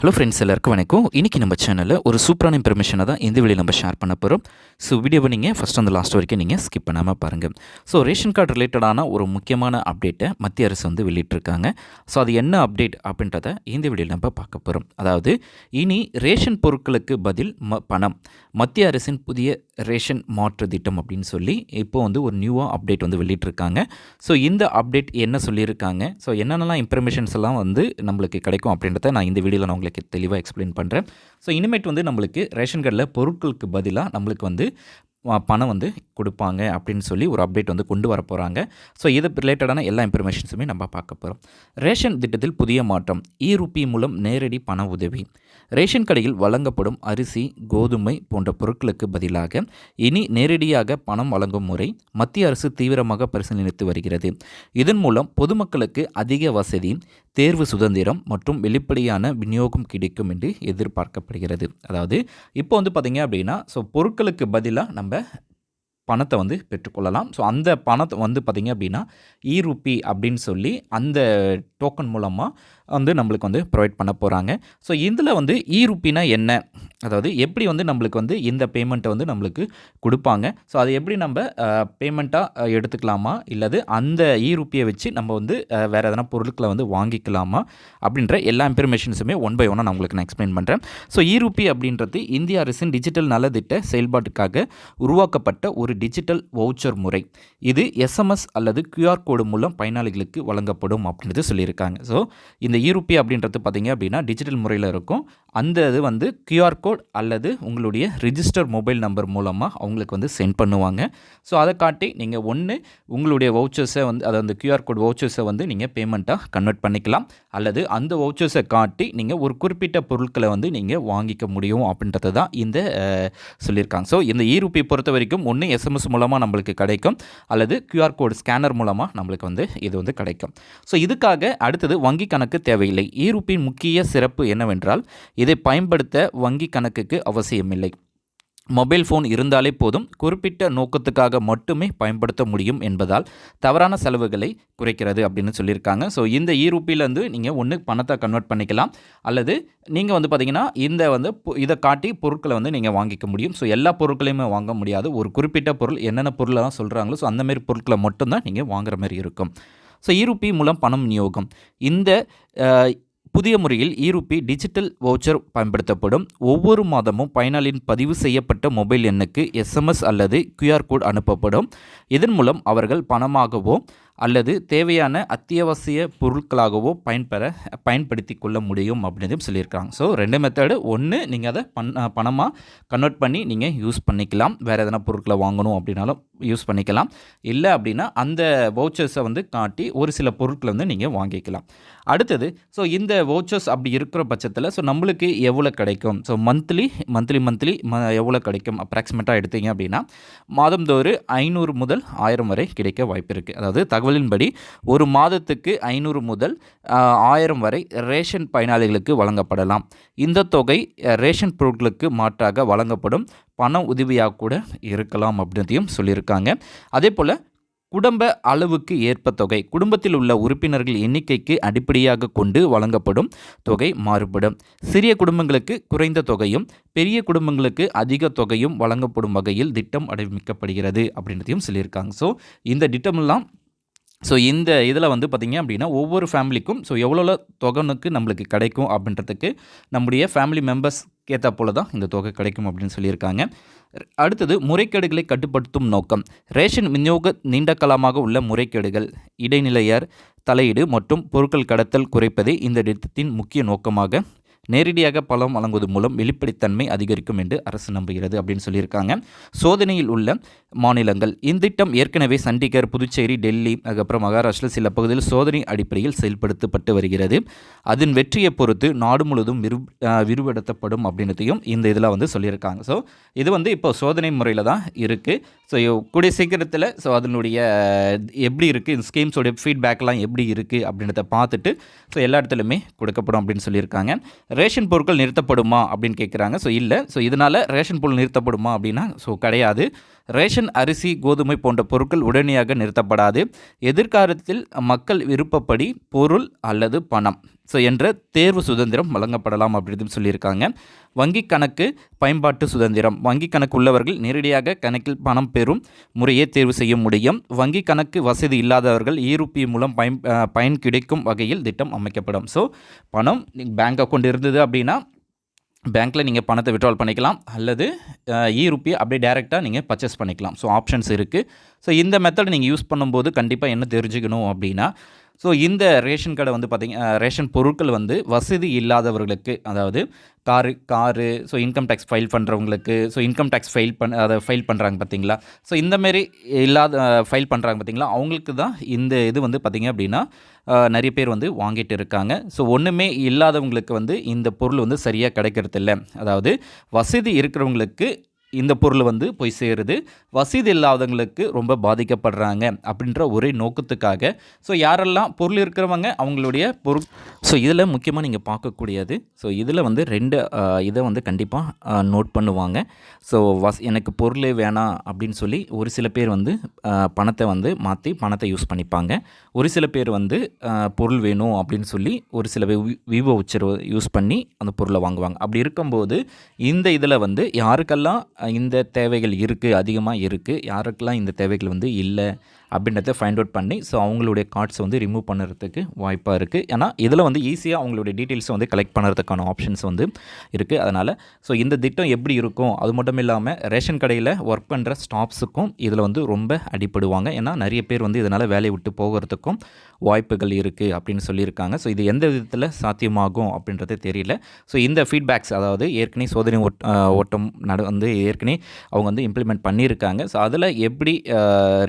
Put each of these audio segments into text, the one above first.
Hello friends எல்லாருக்கும் வணக்கம். இன்றைக்கி நம்ம சேனலில் ஒரு சூப்பரான இன்ஃபர்மேஷனை தான் இந்த வெளியில் நம்ம ஷேர் பண்ண போகிறோம் ஸோ வீடியோவை நீங்கள் ஃபஸ்ட் அந்த லாஸ்ட் வரைக்கும் நீங்கள் ஸ்கிப் பண்ணாமல் பாருங்கள் ஸோ ரேஷன் கார்டு ரிலேட்டடான ஒரு முக்கியமான அப்டேட்டை மத்திய அரசு வந்து வெளியிட்டிருக்காங்க. ஸோ அது என்ன அப்டேட் அப்படின்றத இந்த வீடியோவில் நம்ம பார்க்க போகிறோம் அதாவது இனி ரேஷன் பொருட்களுக்கு பதில் ம பணம். மத்திய அரசின் புதிய ரேஷன் மாற்று திட்டம் அப்படின்னு சொல்லி இப்போ வந்து ஒரு நியூவாக அப்டேட் வந்து வெளியிட்டிருக்காங்க. ஸோ இந்த அப்டேட் என்ன சொல்லியிருக்காங்க? ஸோ என்னென்னலாம் இன்ஃபர்மேஷன்ஸ் எல்லாம் வந்து நம்மளுக்கு கிடைக்கும் அப்படின்றத நான் இந்த வீடியோவில் நான் உங்களுக்கு தெளிவாக எக்ஸ்பிளைன் பண்ணுறேன் ஸோ இனிமேட் வந்து நம்மளுக்கு ரேஷன் கார்டில் பொருட்களுக்கு பதிலாக நம்மளுக்கு வந்து பணம் வந்து கொடுப்பாங்க அப்படின்னு சொல்லி ஒரு அப்டேட் வந்து கொண்டு வர போகிறாங்க ஸோ இது ரிலேட்டடான எல்லா இன்ஃபர்மேஷன்ஸுமே நம்ம பார்க்க போகிறோம் ரேஷன் திட்டத்தில் புதிய மாற்றம் இ ரூபி மூலம் நேரடி பண உதவி ரேஷன் கடையில் வழங்கப்படும் அரிசி கோதுமை போன்ற பொருட்களுக்கு பதிலாக இனி நேரடியாக பணம் வழங்கும் முறை மத்திய அரசு தீவிரமாக பரிசீலித்து வருகிறது. இதன் மூலம் பொதுமக்களுக்கு அதிக வசதி தேர்வு சுதந்திரம் மற்றும் வெளிப்படையான விநியோகம் கிடைக்கும் என்று எதிர்பார்க்கப்படுகிறது. அதாவது இப்போ வந்து பார்த்திங்க அப்படின்னா ஸோ பொருட்களுக்கு பதிலாக நம்ம பணத்தை வந்து பெற்றுக்கொள்ளலாம். ஸோ அந்த பணத்தை வந்து பார்த்திங்க அப்படின்னா இ ரூபி அப்படின்னு சொல்லி அந்த டோக்கன் மூலமாக வந்து நம்மளுக்கு வந்து ப்ரொவைட் பண்ண போகிறாங்க ஸோ இதில் வந்து இ ரூபினா என்ன? அதாவது எப்படி வந்து நம்மளுக்கு வந்து இந்த பேமெண்ட்டை வந்து நம்மளுக்கு கொடுப்பாங்க? ஸோ அது எப்படி நம்ம பேமெண்ட்டாக எடுத்துக்கலாமா? இல்லது அந்த இ ரூபியை வச்சு நம்ம வந்து வேறு எதனா பொருட்களை வந்து வாங்கிக்கலாமா? அப்படின்ற எல்லா இன்ஃபர்மேஷன்ஸுமே ஒன் பை ஒன்னாக நான் உங்களுக்கு நான் எக்ஸ்பிளைன் பண்ணுறேன் ஸோ இ ரூபி அப்படின்றது இந்திய அரசின் டிஜிட்டல் நலத்திட்ட செயல்பாட்டுக்காக உருவாக்கப்பட்ட ஒரு டிஜிட்டல் வவுச்சர் முறை. இது எஸ்எம்எஸ் அல்லது கியூஆர் கோடு மூலம் பயனாளிகளுக்கு வழங்கப்படும் அப்படின்றது சொல்லியிருக்காங்க. ஸோ இந்த இ அப்படின்றது பார்த்திங்க அப்படின்னா டிஜிட்டல் முறையில் இருக்கும். அந்த இது வந்து கியூஆர் கோட் அல்லது உங்களுடைய ரிஜிஸ்டர் மொபைல் நம்பர் மூலமாக அவங்களுக்கு வந்து சென்ட் பண்ணுவாங்க. ஸோ அதை காட்டி நீங்கள் ஒன்று உங்களுடைய வவுச்சர்ஸை வந்து அதாவது அந்த கியூஆர் கோட் வவுச்சர்ஸை வந்து நீங்கள் பேமெண்ட்டாக கன்வெர்ட் பண்ணிக்கலாம். அல்லது அந்த வவுச்சர்ஸை காட்டி நீங்கள் ஒரு குறிப்பிட்ட பொருட்களை வந்து நீங்கள் வாங்கிக்க முடியும் அப்படின்றது தான் இந்த சொல்லியிருக்காங்க. ஸோ இந்த இ பொறுத்த வரைக்கும் ஒன்று எஸ் எஸ்எம்எஸ் மூலமாக நம்மளுக்கு கிடைக்கும். அல்லது கியூஆர் கோடு ஸ்கேனர் மூலமாக நம்மளுக்கு வந்து இது வந்து கிடைக்கும். ஸோ இதுக்காக அடுத்தது வங்கி கணக்கு தேவையில்லை. இ முக்கிய சிறப்பு என்னவென்றால் இதை பயன்படுத்த வங்கி கணக்குக்கு அவசியமில்லை. மொபைல் ஃபோன் இருந்தாலே போதும் குறிப்பிட்ட நோக்கத்துக்காக மட்டுமே பயன்படுத்த முடியும் என்பதால் தவறான செலவுகளை குறைக்கிறது அப்படின்னு சொல்லியிருக்காங்க. ஸோ இந்த இ நீங்கள் ஒன்று பணத்தை கன்வெர்ட் பண்ணிக்கலாம். அல்லது நீங்கள் வந்து பார்த்தீங்கன்னா இந்த வந்து இதை காட்டி பொருட்களை வந்து நீங்கள் வாங்கிக்க முடியும். ஸோ எல்லா பொருட்களையுமே வாங்க முடியாது. ஒரு குறிப்பிட்ட பொருள் என்னென்ன பொருளெல்லாம் சொல்கிறாங்களோ ஸோ அந்தமாரி பொருட்களை மட்டும்தான் நீங்கள் வாங்குற மாதிரி இருக்கும். ஸோ இ மூலம் பணம் விநியோகம். இந்த புதிய முறையில் ஈருப்பி டிஜிட்டல் வவுச்சர் பயன்படுத்தப்படும். ஒவ்வொரு மாதமும் பயனாளியின் பதிவு செய்யப்பட்ட மொபைல் எண்ணுக்கு எஸ்எம்எஸ் அல்லது கியூஆர் கோட் அனுப்பப்படும். இதன் மூலம் அவர்கள் பணமாகவோ அல்லது தேவையான அத்தியாவசிய பொருட்களாகவோ பயன்பெற பயன்படுத்தி கொள்ள முடியும் அப்படின்னு சொல்லியிருக்காங்க ஸோ ரெண்டு மெத்தடு ஒன்று நீங்கள் அதை பண் பணமாக கன்வெர்ட் பண்ணி நீங்கள் யூஸ் பண்ணிக்கலாம். வேறு எதனா பொருட்களை வாங்கணும் அப்படின்னாலும் யூஸ் பண்ணிக்கலாம். இல்லை அப்படின்னா அந்த வவுச்சர்ஸை வந்து காட்டி ஒரு சில பொருட்களை வந்து நீங்கள் வாங்கிக்கலாம். அடுத்தது ஸோ இந்த வவுச்சர்ஸ் அப்படி இருக்கிற பட்சத்தில் ஸோ நம்மளுக்கு எவ்வளோ கிடைக்கும்? ஸோ மந்த்லி மந்த்லி மந்த்லி ம எவ்வளோ கிடைக்கும்? அப்ராக்சிமேட்டாக எடுத்தீங்க அப்படின்னா மாதந்தோறு ஐநூறு முதல் ஆயிரம் வரை கிடைக்க வாய்ப்பு இருக்குது அதாவது தகவலின்படி ஒரு மாதத்துக்கு ஐநூறு முதல் ஆயிரம் வரை ரேஷன் பயனாளிகளுக்கு வழங்கப்படலாம். இந்த தொகை ரேஷன் பொருட்களுக்கு மாற்றாக வழங்கப்படும். பண உதவியாக கூட இருக்கலாம் அப்படின்றதையும் சொல்லியிருக்காங்க. அதே போல் குடும்ப அளவுக்கு ஏற்ப தொகை குடும்பத்தில் உள்ள உறுப்பினர்கள் எண்ணிக்கைக்கு அடிப்படையாக கொண்டு வழங்கப்படும் தொகை மாறுபடும். சிறிய குடும்பங்களுக்கு குறைந்த தொகையும் பெரிய குடும்பங்களுக்கு அதிக தொகையும் வழங்கப்படும் வகையில் திட்டம் அடைவிக்கப்படுகிறது அப்படின்றதையும் சொல்லியிருக்காங்க. ஸோ இந்த திட்டமெல்லாம் ஸோ இந்த இதில் வந்து பார்த்திங்க அப்படின்னா ஒவ்வொரு ஃபேமிலிக்கும் ஸோ எவ்வளோ தொகைனுக்கு நம்மளுக்கு கிடைக்கும் அப்படின்றதுக்கு நம்முடைய ஃபேமிலி மெம்பர்ஸ் ஏற்ற போல தான் இந்த தொகை கிடைக்கும் அப்படின்னு சொல்லியிருக்காங்க. அடுத்தது முறைகேடுகளை கட்டுப்படுத்தும் நோக்கம். ரேஷன் விநியோக நீண்ட காலமாக உள்ள முறைகேடுகள் இடைநிலையர் தலையீடு மற்றும் பொருட்கள் கடத்தல் குறைப்பதே இந்த திட்டத்தின் முக்கிய நோக்கமாக நேரடியாக பழம் வழங்குவது மூலம் வெளிப்படைத்தன்மை அதிகரிக்கும் என்று அரசு நம்புகிறது அப்படின்னு சொல்லியிருக்காங்க. சோதனையில் உள்ள மாநிலங்கள் இந்த திட்டம் ஏற்கனவே சண்டிகர் புதுச்சேரி டெல்லி அதுக்கப்புறம் மகாராஷ்டிரா சில பகுதியில் சோதனை அடிப்படையில் செயல்படுத்தப்பட்டு வருகிறது. அதன் வெற்றியை பொறுத்து நாடு முழுவதும் விரு விரிவடுத்தப்படும் அப்படின்றதையும் இந்த இதில் வந்து சொல்லியிருக்காங்க. ஸோ இது வந்து இப்போ சோதனை முறையில் தான் இருக்குது ஸோ கூடிய சீக்கிரத்தில் ஸோ அதனுடைய எப்படி இருக்குது இந்த ஸ்கீம்ஸோடைய ஃபீட்பேக்லாம் எப்படி இருக்குது அப்படின்றத பார்த்துட்டு ஸோ எல்லா இடத்துலையுமே கொடுக்கப்படும் அப்படின்னு சொல்லியிருக்காங்க. ரேஷன் பொருட்கள் நிறுத்தப்படுமா அப்படின்னு கேட்குறாங்க ஸோ இல்லை. ஸோ இதனால் ரேஷன் பொருள் நிறுத்தப்படுமா அப்படின்னா ஸோ கிடையாது. ரேஷன் அரிசி கோதுமை போன்ற பொருட்கள் உடனடியாக நிறுத்தப்படாது. எதிர்காலத்தில் மக்கள் விருப்பப்படி பொருள் அல்லது பணம் ஸோ என்ற தேர்வு சுதந்திரம் வழங்கப்படலாம் அப்படின்னு சொல்லியிருக்காங்க. வங்கி கணக்கு பயன்பாட்டு சுதந்திரம். வங்கி கணக்கு உள்ளவர்கள் நேரடியாக கணக்கில் பணம் பெறும் முறையை தேர்வு செய்ய முடியும். வங்கி கணக்கு வசதி இல்லாதவர்கள் ஈருப்பி மூலம் பயன் பயன் கிடைக்கும் வகையில் திட்டம் அமைக்கப்படும். ஸோ பணம் பேங்க் அக்கௌண்ட் இருந்தது அப்படின்னா பேங்க்கில் நீங்கள் பணத்தை விட்ரால் பண்ணிக்கலாம். அல்லது இ ருப்பி அப்படியே டேரெக்டாக நீங்கள் பர்ச்சேஸ் பண்ணிக்கலாம். ஸோ ஆப்ஷன்ஸ் இருக்குது ஸோ இந்த மெத்தட் நீங்கள் யூஸ் பண்ணும்போது கண்டிப்பாக என்ன தெரிஞ்சுக்கணும் அப்படின்னா ஸோ இந்த ரேஷன் கடை வந்து பார்த்திங்க ரேஷன் பொருட்கள் வந்து வசதி இல்லாதவர்களுக்கு அதாவது car car so income tax file பண்ணுறவங்களுக்கு ஸோ இன்கம் டேக்ஸ் ஃபைல் பண்ண அதை ஃபைல் பண்ணுறாங்க பார்த்தீங்களா ஸோ இந்தமாரி இல்லாத ஃபைல் பண்ணுறாங்க பார்த்தீங்களா அவங்களுக்கு தான் இந்த இது வந்து பார்த்திங்க அப்படின்னா நிறைய பேர் வந்து வாங்கிட்டு இருக்காங்க. ஸோ ஒன்றுமே இல்லாதவங்களுக்கு வந்து இந்த பொருள் வந்து சரியாக கிடைக்கிறது இல்லை அதாவது வசதி இருக்கிறவங்களுக்கு இந்த பொருள் வந்து போய் சேருது. வசதி இல்லாதவங்களுக்கு ரொம்ப பாதிக்கப்படுறாங்க அப்படின்ற ஒரே நோக்கத்துக்காக. ஸோ யாரெல்லாம் பொருள் இருக்கிறவங்க அவங்களுடைய பொருள். ஸோ இதில் முக்கியமாக நீங்கள் பார்க்கக்கூடியது ஸோ இதில் வந்து ரெண்டு இதை வந்து கண்டிப்பாக நோட் பண்ணுவாங்க. ஸோ வஸ் எனக்கு பொருளே வேணாம் அப்படின்னு சொல்லி ஒரு சில பேர் வந்து பணத்தை வந்து மாற்றி பணத்தை யூஸ் பண்ணிப்பாங்க. ஒரு சில பேர் வந்து பொருள் வேணும் அப்படின்னு சொல்லி ஒரு சில பேர் விவோ உச்சர் யூஸ் பண்ணி அந்த பொருளை வாங்குவாங்க. அப்படி இருக்கும்போது இந்த இதில் வந்து யாருக்கெல்லாம் இந்த தேவைகள் இருக்குது அதிகமாக இருக்குது யாருக்கெல்லாம் இந்த தேவைகள் வந்து இல்லை அப்படின்றத ஃபைண்ட் அவுட் பண்ணி ஸோ அவங்களுடைய கார்ட்ஸ் வந்து ரிமூவ் பண்ணுறதுக்கு வாய்ப்பாக இருக்குது ஏன்னா இதில் வந்து ஈஸியாக அவங்களுடைய டீட்டெயில்ஸை வந்து கலெக்ட் பண்ணுறதுக்கான ஆப்ஷன்ஸ் வந்து இருக்குது அதனால் ஸோ இந்த திட்டம் எப்படி இருக்கும்? அது மட்டும் இல்லாமல் ரேஷன் கடையில் ஒர்க் பண்ணுற ஸ்டாஃப்ஸுக்கும் இதில் வந்து ரொம்ப அடிப்படுவாங்க. ஏன்னா நிறைய பேர் வந்து இதனால் வேலையை விட்டு போகிறதுக்கும் வாய்ப்புகள் இருக்குது அப்படின்னு சொல்லியிருக்காங்க. ஸோ இது எந்த விதத்தில் சாத்தியமாகும் அப்படின்றது தெரியல. ஸோ இந்த ஃபீட்பேக்ஸ் அதாவது ஏற்கனவே சோதனை ஓட் ஓட்டம் நட வந்து ஏற்கனவே அவங்க வந்து இம்ப்ளிமெண்ட் பண்ணியிருக்காங்க. ஸோ அதில் எப்படி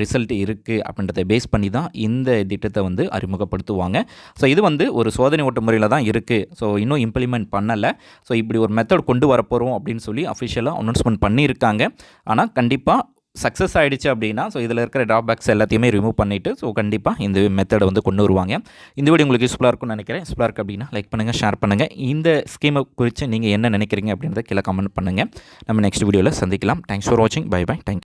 ரிசல்ட் இருக்குது அப்படின்றத பேஸ் பண்ணி தான் இந்த திட்டத்தை வந்து அறிமுகப்படுத்துவாங்க. ஸோ இது வந்து ஒரு சோதனை ஓட்ட முறையில் தான் இருக்குது ஸோ இன்னும் இம்ப்ளிமெண்ட் பண்ணலை. ஸோ இப்படி ஒரு மெத்தட் கொண்டு வரப்போகிறோம் அப்படின்னு சொல்லி அஃபிஷியலாக அனௌன்ஸ்மெண்ட் பண்ணியிருக்காங்க. ஆனால் கண்டிப்பாக சக்ஸஸ் ஆகிடுச்சு அப்படின்னா ஸோ இதில் இருக்கிற ட்ராபேக்ஸ் எல்லாத்தையுமே ரிமூவ் பண்ணிவிட்டு ஸோ கண்டிப்பாக இந்த மெத்தடை வந்து கொண்டு வருவாங்க. இந்த வீடியோ உங்களுக்கு யூஸ்ஃபுல்லாக இருக்கும்னு நினைக்கிறேன். யூஸ்ஃபுல்லாக இருக்குது அப்படின்னா லைக் பண்ணுங்கள் ஷேர் பண்ணுங்கள் இந்த ஸ்கீமை குறித்து நீங்கள் என்ன நினைக்கிறீங்க அப்படின்றத கீழே கமெண்ட் பண்ணுங்கள் நம்ம நெக்ஸ்ட் வீடியோவில் சந்திக்கலாம். தேங்க்ஸ் ஃபார் வாட்சிங் பை பை தேங்க்யூ